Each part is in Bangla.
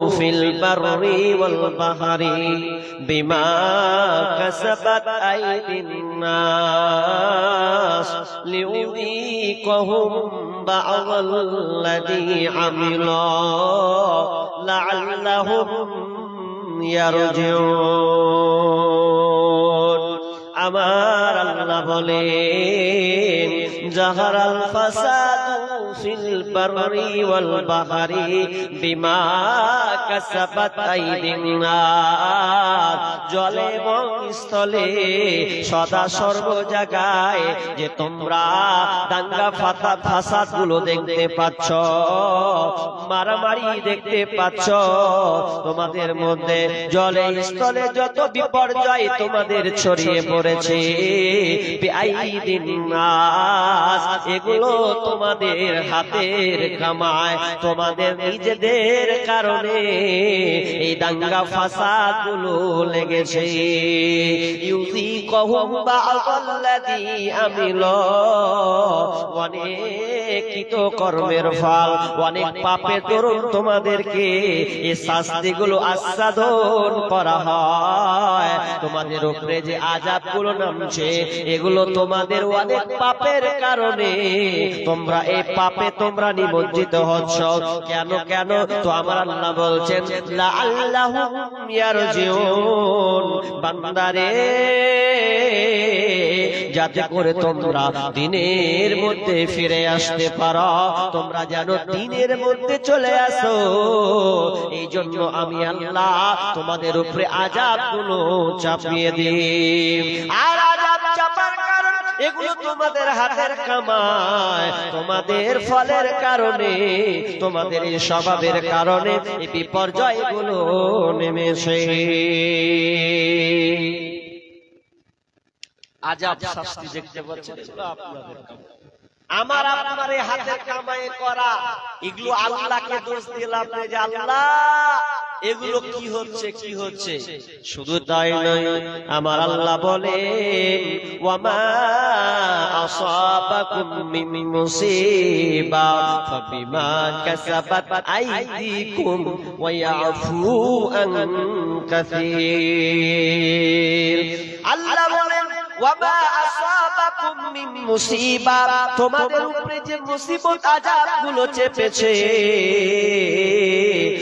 في البر والبحر بما كسبت أيدي الناس ليذيقهم بعض الذي عملوا لعلهم يرجعون আমার আল্লাহ বলেন জাহারাল ফাসাদু বাররি ওয়াল বাহরি বিমা কাসাবাত আইদিন জলে এবং স্থলে সদা সর্ব জায়গায় যে তোমরা দাঙ্গা ফাতা ফাসাদগুলো দেখতে পাচ্ছ, মারামারি দেখতে পাচ্ছ, তোমাদের মধ্যে জলে স্থলে যত বিপর্যয় তোমাদের ছড়িয়ে পড়েছে এগুলো তোমাদের হাতের কামায় তোমাদের নিজেদের কারণে এই দাঙ্গা ফাসাদগুলো লেগেছে ইউজি কহুম অনেক কৃত কর্মের ফল, অনেক দরুন তোমাদেরকে এই আস্বাদন করা হয়। তোমাদের উপরে যে আজাবগুলো নামছে, এগুলো তোমাদের অনেক পাপের কারণে তোমরা এই পাপে তোমরা নিমজ্জিত হচ্ছ। কেন কেন? তো আমার আল্লাহ বলছেন বান্দারে, যাতে করে তোমরা দিনের মধ্যে ফিরে আসতে পারো, তোমরা যেন দিনের মধ্যে চলে আসো। এই জন্য আমি আল্লাহ তোমাদের উপরে আজাবগুলো চাপিয়ে দিই। আর আজাব চাপার এগুলো তোমাদের হাতের কামায় তোমাদের ফলের কারণে, তোমাদের এই স্বভাবের কারণে এই বিপর্যয়গুলো নেমেছে। আজাব আমার হাতের কামাই করা, এগুলো আল্লাহকে দোষ দিলাম যে আল্লাহ এগুলো কি হচ্ছে কি হচ্ছে? শুধু তাই নয় আমার আল্লাহ বলে ওয়ামা আসাবাকুম মিন মুসিবা ফাবিমা কাসাবাত আইদিকুম ওয়া ইয়াফু আন কাসীর. আল্লাহ বলেন ওয়ামা আসাবাকুম মিন মুসিবা তোমাদের উপরে যে মুসিবত আযাবগুলো চেপেছে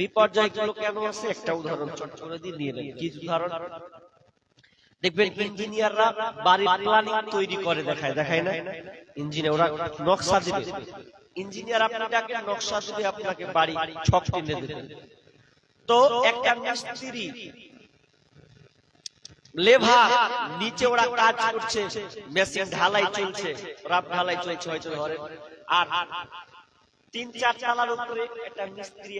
বিপর্যয়গুলো কেন আছে? একটা উদাহরণ ছোট করে দিয়ে নিয়ে নেন। কি উদাহরণ? দেখবেন ইঞ্জিনিয়াররা বাড়ির প্ল্যানিং তৈরি করে দেখায় দেখায় না? ইঞ্জিনিয়ার ওরা নকশা দিবে। ইঞ্জিনিয়ার আপনাকে নকশা দিবে আপনাকে বাড়ি ছক টেনে দেবে। তো একটা মিস্ত্রি লেভা নিচে ওরা কাজ করছে মেশিন ঢালাই চলছে রাপ ঢালাই চলছে হয়তো ধরে আর তিন চার চালার উপরে একটা মিস্ত্রি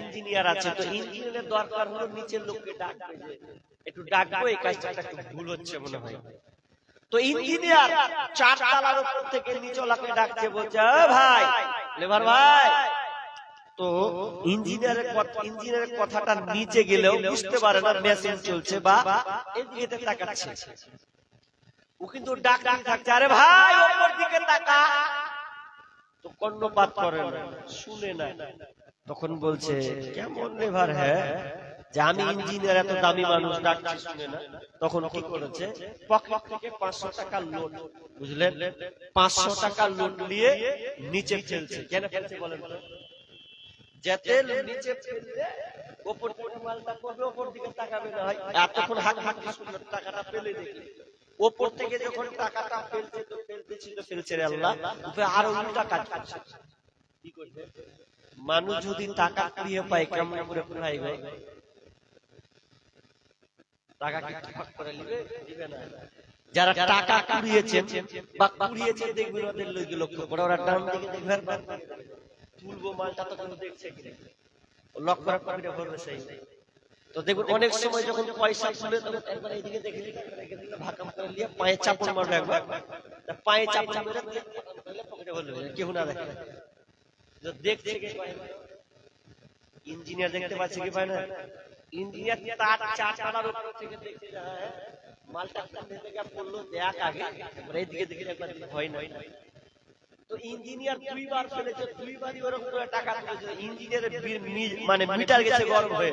ইঞ্জিনিয়ার আছে। তো ইঞ্জিনিয়ারের দরকার হলো নিচের লোককে ডাকবে একটু ডাকবো, এই কাজটা একটু ভুল হচ্ছে মনে হয়। তো ইঞ্জিনিয়ার চার তালার উপর থেকে নিচলাকে ডাকছে, বলছে "ও ভাই, লেবার ভাই। তো ইঞ্জিনিয়ারের ইঞ্জিনিয়ারের কথাটা নিচে গেলেও বুঝতে পারে না, মেশিন চলছে বা এদিকে তাকাচ্ছে। ও কিন্তু ডাক ডাক থাকছে, আরে ভাই, ওপর দিকে তাকা। তো কর্ণপাত করে শুনে না। তখন বলছে, কেমন লেভার হ্যাঁ? যে আমি ইঞ্জিনিয়ার, এত দামি মানুষ, ডাকছি, শুনে না। তখন কি করেছে? থেকে পাঁচশো টাকা লোন বুঝলেন? পাঁচশো টাকা লোন নিয়ে নিচে ফেলছে। কেন ফেলছে বলেন যাতে নিচে ওপর করবে ওপর দিকে তাকাবে না হয়? এতক্ষণ হাত সুন্দর টাকাটা ফেলে দেখি। ওপর থেকে যখন টাকাটা ফেলছে তো ফেলতেছি তো ফেলছে রে আল্লাহ। উপরে আরও উল্টা কাজ করছে। কি মানুষ যদি টাকা কুড়িয়ে পায়, কেমন করে কুড়াই ভাই? টাকা কি করে নিবে? দিবে না। যারা টাকা কুড়িয়েছেন বা কুড়িয়েছে দেখবেন ওদের লোক লক্ষ্য করে। ওরা ডান দিকে দেখবেন তুলবো মালটা তো দেখছে কি লক্ষ লক্ষ করে ভরবে সেই তো দেখুন অনেক সময় যখন পয়সা একবার এইদিকে দেখে করে নিয়ে পায়ে চাপড় মারবে একবার। পায়ে চাপড় মেরে পকেটে ভরবে কেউ না দেখে? দেখছে। ইঞ্জিনিয়ার দেখতে পাচ্ছে কি পায় না? ইঞ্জিনিয়ার তার চার চালার উপর থেকে হ্যাঁ, মালটা কোন থেকে পড়ল দেখ আগে। এইদিকে দেখে একবার ভয় নাই। তো ইঞ্জিনিয়ার দুইবার ফেলেছে দুইবারই ওরকম টাকা তুলেছে ইঞ্জিনিয়ারের মানে মিটার গেছে গরম হয়ে।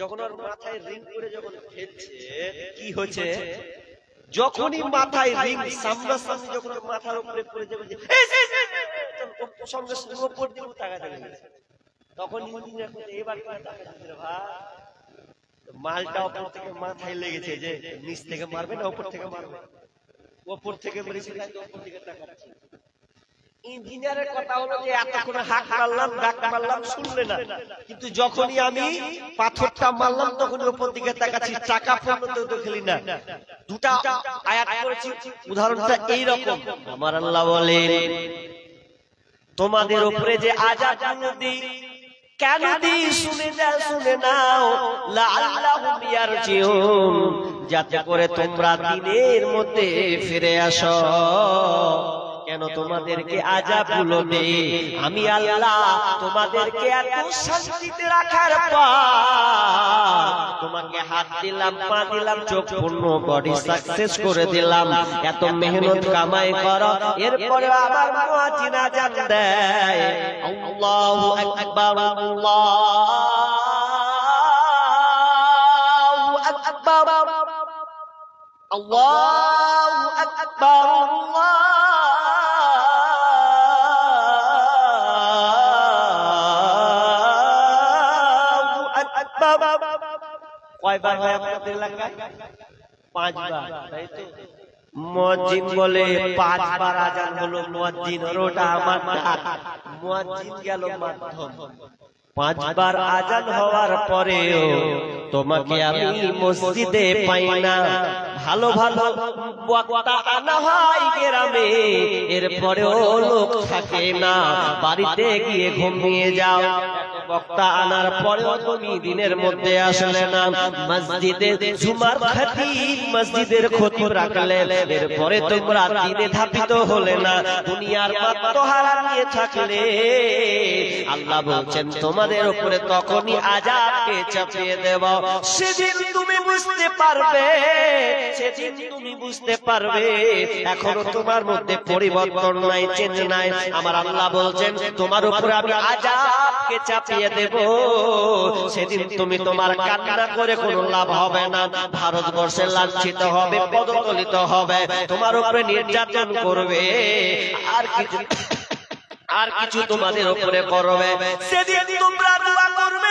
যখন ওর মাথায় রিং করে যখন ফেলছে কি হচ্ছে? যখনই মাথায় রিং সামনাসামনি যখন মাথার উপরে পড়ে যাবে সঙ্গে সঙ্গে উপর দিয়ে ও তাকাতে লেগেছে। তখন ইঞ্জিনিয়ার বলছে, এবার মালটা উপর থেকে মাথায় লেগেছে যে নিচ থেকে মারবে না উপর থেকে মারবে। উপর থেকে মেরেছে তো উপর থেকে তাকাচ্ছে। ইঞ্জিনিয়ারের কথা হলো যে এতক্ষণ হাক মারলাম ডাক মারলাম শুনলে না। কিন্তু যখনই আমি পাথরটা মারলাম তখন উপর দিকে তাকাচ্ছি টাকা পড়ল তো খেলি না। দুটা আয়াত করেছি উদাহরণটা এই রকম। আমার আল্লাহ বলেন তোমাদের উপরে যে আজাদ দিই কেন দি শুনে যাও শুনে নাও যাতে করে তোমরা দিনের মধ্যে ফিরে আসো। কেন তোমাদেরকে আজাবগুলো দেই? আমি আল্লাহ তোমাদেরকে এত শান্তিতে রাখার পর তোমাকে হাত দিলাম পা দিলাম চোখ পূর্ণ বডি সাকসেস করে দিলাম। এত মেহনত কামাই করো। এরপরে আবার মুয়াজ্জিন আজান দেয়। আল্লাহু আকবার আল্লাহু আকবার। আল্লাহু আকবার আল্লাহু কয়বার পাঁচবার তাই তো? মুয়াজ্জিন বলে পাঁচবার আজান হলো মুয়াজ্জিন ওটা আমার মুয়াজ্জিন গেল মাধ্যম। পাঁচবার আজান হওয়ার পরেও তোমাকে আমি মসজিদে পাই না। ভালো ভালো বক্তা আনা হয় গ্রামে, এরপরেও লোক থাকে না। বাড়িতে গিয়ে ঘুমিয়ে যাও। বক্তা আনার পরেও তুমি দিনের মধ্যে আসলে না। মসজিদে জুমার খাতিব মসজিদের খতিব রাখলে এরপরে তোমরা দিনে ধাপিত হলে না। দুনিয়ার মাত্র নিয়ে থাকলে আল্লাহ বলছেন, তোমাদের উপরে তখনই আজাবকে চাপিয়ে দেব। সেদিন তুমি বুঝতে পারবে, সেদিন তুমি বুঝতে পারবে। এখনও তোমার মধ্যে পরিবর্তন নাই চেঞ্জ নাই। আমার আল্লাহ বলছেন, তোমার উপরে আমি আজাবকে চাপিয়ে দেব। সেদিন তুমি তোমার কান্না করে কোনো লাভ হবে না। ভারতবর্ষে লাঞ্ছিত হবে পদতলিত হবে, তোমার উপরে নির্যাতন করবে। আর কিছু আর কিছু তোমাদের উপরে করবে। সেদিন তোমরা দোয়া করবে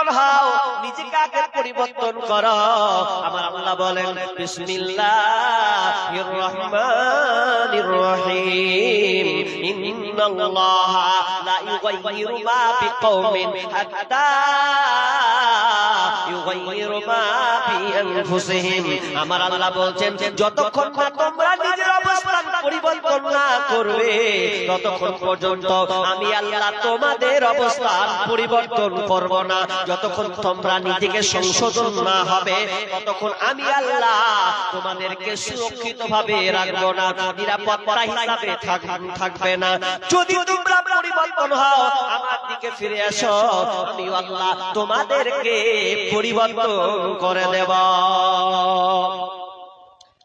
পরিবর্তন হও, নিজেকে আগে পরিবর্তন করো। আমার আল্লাহ বলেন, বিসমিল্লাহির রহমানির রহিম। ইন্নাল্লাহ লা ইউগাইয়িরু মা বিকওমিন হাত্তা ইউগাইয়িরু মা ফি আনফুসিহিম। আমার আল্লাহ বলছেন, যতক্ষণ না তোমরা নিজের অবস্থান পরিবর্তন না করবে। ততক্ষণ পর্যন্ত আমি আল্লাহ তোমাদের অবস্থান পরিবর্তন করব না, যতক্ষণ তোমরা নিজেকে সংশোধন না হবে, ততক্ষণ আমি আল্লাহ তোমাদেরকে সুরক্ষিত ভাবে রাখব না, নিরাপত্তা হিসাবে থাক- থাকবে না। যদি তোমরা পরিবর্তন হও, আমার দিকে ফিরে আসো আমি আল্লাহ তোমাদেরকে পরিবর্তন করে দেব।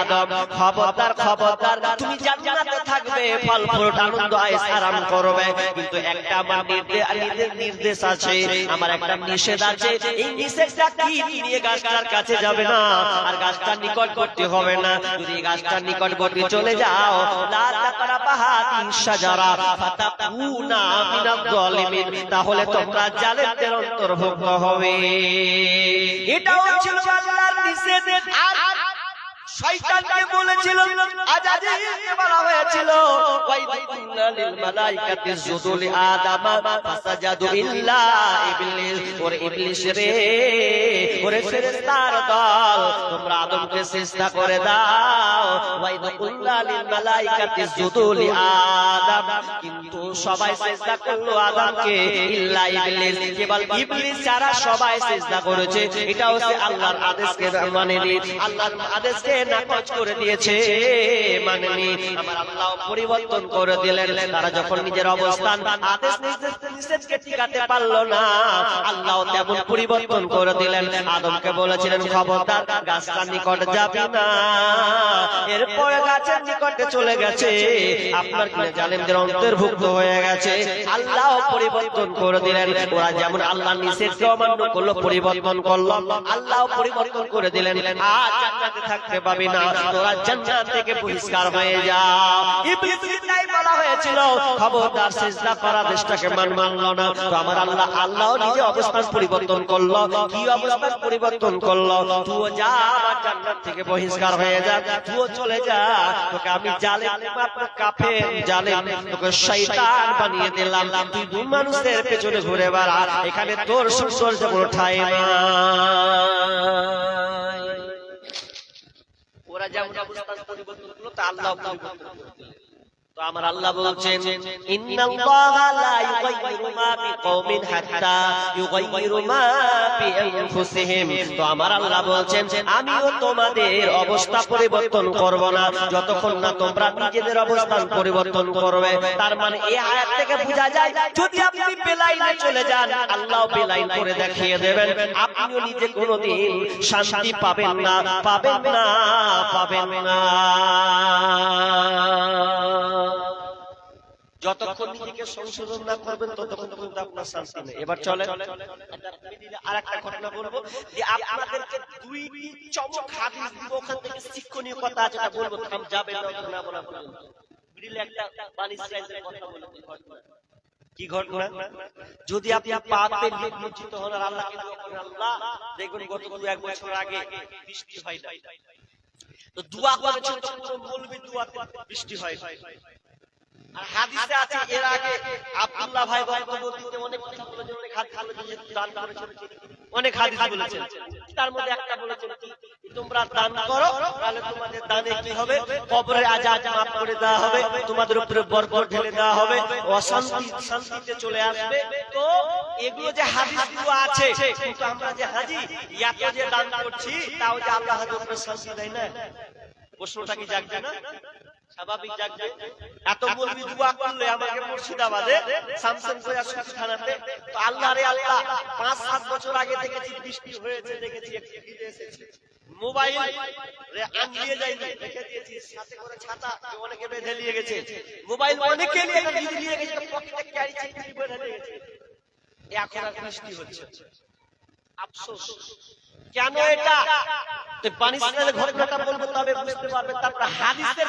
আদম খবরদার খবরদার। তুমি জান্নাতে থাকবে ফল আনন্দ আরাম করবে। কিন্তু একটা আমার নির্দেশ আছে। আমার একটা নিষেধ আছে। এই নিষেধটা কি? নিয়ে গাছটার কাছে যাবে না। আর গাছটার নিকটবর্তী হবে না। যদি গাছটার নিকটবর্তী চলে যাও তাহলে তোমরা জালেমদের অন্তর্ভুক্ত হবে। এটাও ছিল আর শয়তানকে বলেছিল আজাজিলকে বলা হয়েছিল কিন্তু সবাই সিজদা করল আদমকে, ইল্লা ইবলিস। কেবল ইবলিস সবাই সিজদা করেছে। এটা হচ্ছে আল্লাহর আদেশকে মানেনি। আল্লাহর আদেশকে নাকচ করে দিয়েছে, মানেনি। আমার আল্লাহ পরিবর্তন করে দিলেন। তারা যখন নিজের অবস্থান পারল না, আল্লাহ তেমন পরিবর্তন করে দিলেন। আদমকে বলেছিলেন, খবরদার, গাছটার নিকট যাবি না। এরপরে গাছের নিকটে চলে গেছে। আপনার কিনা জালেমদের অন্তর্ভুক্ত হয়ে গেছে। আল্লাহ পরিবর্তন করে দিলেন। ওরা যেমন আল্লাহ নিষেধকে অমান্য করল, পরিবর্তন করল, আল্লাহ পরিবর্তন করে দিলেন। আর থাকতে পাবি না। তোরা জান্নাত থেকে পরিষ্কার হয়ে যা। ইবলিসকে বলা হয়েছিল। খবরদার সিজদা করা দেশটাকে মান মানলো না। তো আমার আল্লাহ আল্লাহ নিজে অবস্থান পরিবর্তন করল। কি অবস্থান পরিবর্তন করল? যা, আমার জান্নাত থেকে বহিষ্কার হয়ে যা। চলে যা। তোকে আমি জালেম জালেম, তোকে শয়তান বানিয়ে দিলাম। তুই দু মানুষের পেছনে ঘুরে বেড়া। এখানে তোর সৌন্দর্য কোনো ঠাই না ওরা যেমন অবস্থান পরিবর্তন করল, তা আল্লাহ পরিবর্তন। তো আমার আল্লাহ বলছেন ইন্নাল্লাহা লা ইউগাইয়িরু মা বিকওমিন হাত্তা ইউগাইয়িরু মা বিআনফুসিহিম। তো আমার আল্লাহ বলছেন আমিও তোমাদের অবস্থা পরিবর্তন করব না। যতক্ষণ না তোমরা নিজেদের অবস্থান পরিবর্তন করবে। তার মানে এই আয়াত থেকে বোঝা যায় যদি আপনি বেলাইনে চলে যান আল্লাহ বেলাইন করে দেখিয়ে দেবেন আপনিও নিজে কোনোদিন শান্তি পাবেন না পাবেন না পাবেন না। যতক্ষণ নিজেকে সংশোধন না করবেন ততক্ষণ কিন্তু আপনার শান্তি নেই। এবার চলে আর একটা ঘটনা বলব। যে আপনাদেরকে দুইটি চমক হাদিস দিব ওখান থেকে শিক্ষণীয় কথা আছে বলব। থাম যাবে না বলা পর্যন্ত একটা বাণী ইসরায়েলের কথা বলে দিই ঘটনা। কি ঘটনা? যদি আপনি পাপে নিমজ্জিত হন আর আল্লাহকে আল্লাহ দেখবেন গত দু এক বছর আগে বৃষ্টি হয় না তো দোয়া করেছেন তো পুরো বলবি দোয়াতে বৃষ্টি হয়। অনেক হাদিস বলেছেন তার মধ্যে একটা বলেছেন তোমরা দান করো, তাহলে তোমাদের দানে কি হবে? কবরে আজাদ মাফ করে দেওয়া হবে, তোমাদের উপরে বরকত ঢেলে দেওয়া হবে, অশান্তি শান্তিতে চলে আসবে। তো এগুলো যে হাদিসগুলো আছে, কিন্তু আমরা যে হাজি যে দান করছি, তাও যে আল্লাহ উপরে শান্তি দেয় না। প্রশ্নটা কি জাগবে না? স্বাভাবিক জাগবে। এত বলবি দোয়া করলে আমাকে মুর্শিদাবাদে সামসান কোয়া তো আল্লাহ রে আল্লাহ পাঁচ সাত বছর আগে দেখেছি বৃষ্টি হয়েছে দেখেছি একটু ভিজে এসেছি। মোবাইল রে যাইনি রেখে দিয়েছি সাথে করে ছাতা অনেকে বেঁধে নিয়ে গেছে। মোবাইল অনেকে নিয়ে গেছে নিয়ে গেছে পকেটে ক্যারি চিঠি বেঁধে নিয়ে গেছে। এখন আর বৃষ্টি হচ্ছে। আফসোস। কেন এটা? পানি ঘটনাটা বলব তবে বুঝতে পারবেন তারপরে হাদিসের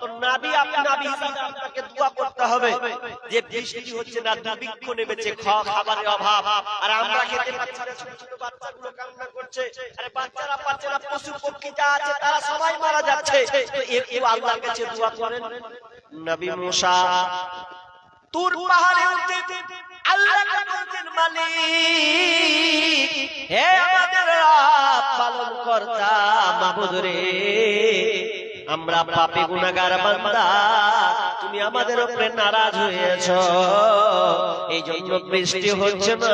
তো নাবি, আপনি আপনাকে দোয়া করতে হবে। যে বৃষ্টি হচ্ছে না, দুর্ভিক্ষ নেমেছে খাওয়া খাবারের অভাব। আর আমরা খেতে পাচ্ছি না, ছোট ছোট বাচ্চাগুলো কান্না করছে। আরে বাচ্চারা পাচ্ছে পশু পক্ষী যা আছে, তারা সবাই মারা যাচ্ছে। তো একটু আল্লাহর কাছে দোয়া করেন, নবী মুসা, তুর পাহাড়ে উঠে আল্লাহকে বলছেন, মালিক, হে আমাদের পালন কর্তা মাবুদ রে। আমরা পাপী গুনাহগার বান্দা। তুমি আমাদের উপরে নারাজ হয়েছ। এই জন্য বৃষ্টি হচ্ছে না,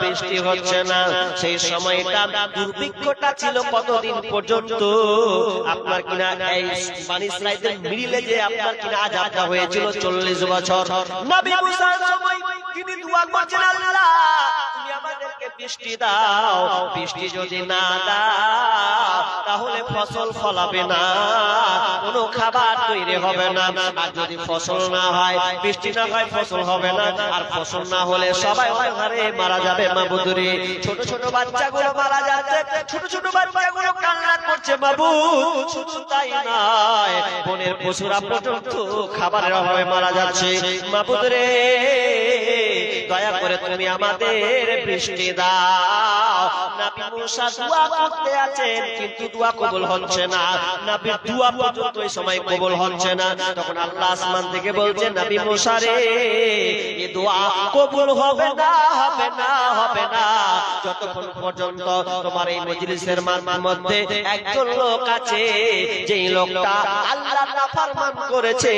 বৃষ্টি হচ্ছে না। সেই সময়টা দুর্ভিক্ষটা ছিল কতদিন পর্যন্ত? আপনার কিনা এই বানি ইসরাইলের মিডিলে যে আপনার কিনা আজাবটা হয়েছিল চল্লিশ বছর। নবী সময় তিনি দোয়া আল্লাহ, তুমি আমাদেরকে বৃষ্টি দাও। বৃষ্টি যদি না দাও, তাহলে ফসল ফলাবে না। কোনো খাবার তৈরি হবে না। আর যদি ফসল না হয়, বৃষ্টি না হয়, ফসল হবে না। আর ফসল না হলে সবাই অনাহারে মারা যাবে মাবুদুরি ছোট ছোট বাচ্চাগুলো মারা যাচ্ছে, ছোট ছোট বাচ্চাগুলো কান্না করছে বাবু শুধু তাই নয়, বনের পশুরা পর্যন্ত খাবারের অভাবে মারা যাচ্ছে। মাবুদুরে দয়া করে তুমি আমাদের বৃষ্টি দাও। মুসা দোয়া করতে আছেন, কিন্তু দোয়া কবুল হচ্ছে না। দোয়া পর্যন্ত সময় কবুল হচ্ছে না। তখন আল্লাহ আসমান থেকে বলছেন, নবী মুসা রে দোয়া কবুল হবে না হবে না হবে না। যতক্ষণ পর্যন্ত তোমার এই মজলিসের মধ্যে একজন লোক আছে, যেই লোকটা আল্লাহ করেছে,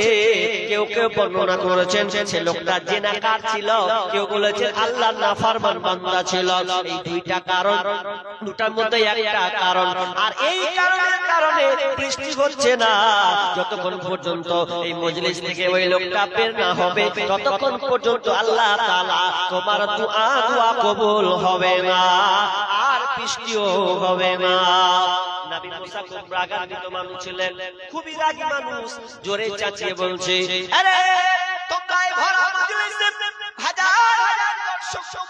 কেউ কেউ বর্ণনা করেছেন, সে লোকটা জেনাকার ছিল কেউ বলেছেন আল্লাহ নাফরমান বান্দা ছিল। এই দুইটা কারণ, দুটার মধ্যে একটা কারণ। আর এই কারণের কারণে বৃষ্টি হচ্ছে না। যতক্ষণ পর্যন্ত এই মজলিস থেকে ওই লোকটা বের না হবে, ততক্ষণ পর্যন্ত আল্লাহ তাআলা তোমার দোয়া দোয়া কবুল হবে না, আর বৃষ্টিও হবে না। ছিলেন, খুবই রাগী মানুষ, জোরে চাচিয়ে বলছে, আরে তোমরা এই ভরা so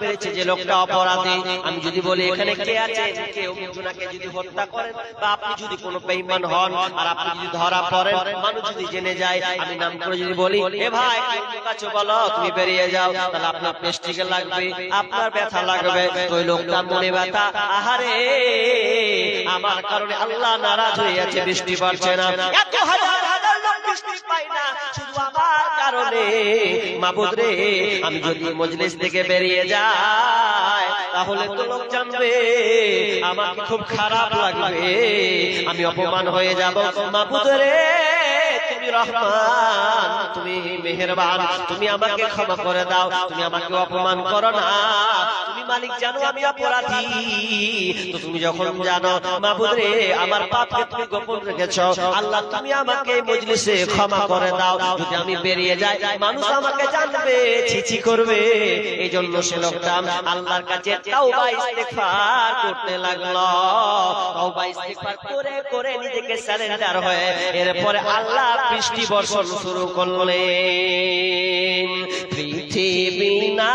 পেরেছে যে লোকটা অপরাধী। আমি যদি বলি, এখানে কে আছে? কেউ যদি হত্যা করেন, বা আপনি যদি কোনো বেঈমান হন, আর আপনি যদি ধরা পড়েন, মানুষ যদি জেনে যায়, আমি নাম করে যদি বলি, এ ভাই কাছে বলো, তুমি বেরিয়ে যাও, তাহলে আপনার পেস্টিকে লাগবে, আপনার ব্যথা লাগবে, ওই লোকটা মনে ব্যথা, আহারে, আমার কারণে আল্লাহ নারাজ হয়ে আছে, বৃষ্টি পারছে না। এত হাজার আমার আমি যদি মজলিস থেকে বেরিয়ে যাই, তাহলে তো লোক জানবে আমাকে খুব খারাপ লাগবে। আমি অপমান হয়ে যাব মাবুদ রে তুমি মেহেরবান, তুমি আমাকে ক্ষমা করে দাও, তুমি আমাকে অপমান করো না। মালিক জানো আমি অপরাধী। তো তুমি যখন জানো মাবুদ রে আমার পাপকে তুমি গোপন রেখেছো, আল্লাহ তুমি আমাকে মজলিসে ক্ষমা করে দাও। যদি আমি বেরিয়ে যাই, মানুষ আমাকে জানবে, ছিছি করবে। এই জন্য সে লোকটা আল্লাহর কাছে তাওবা ইস্তেগফার করতে লাগল। তাওবা ইস্তেগফার করে করে নিজেকে সারেন্ডার হয়ে এরপরে আল্লাহ বৃষ্টি বর্ষণ শুরু করলেন। পৃথিবী না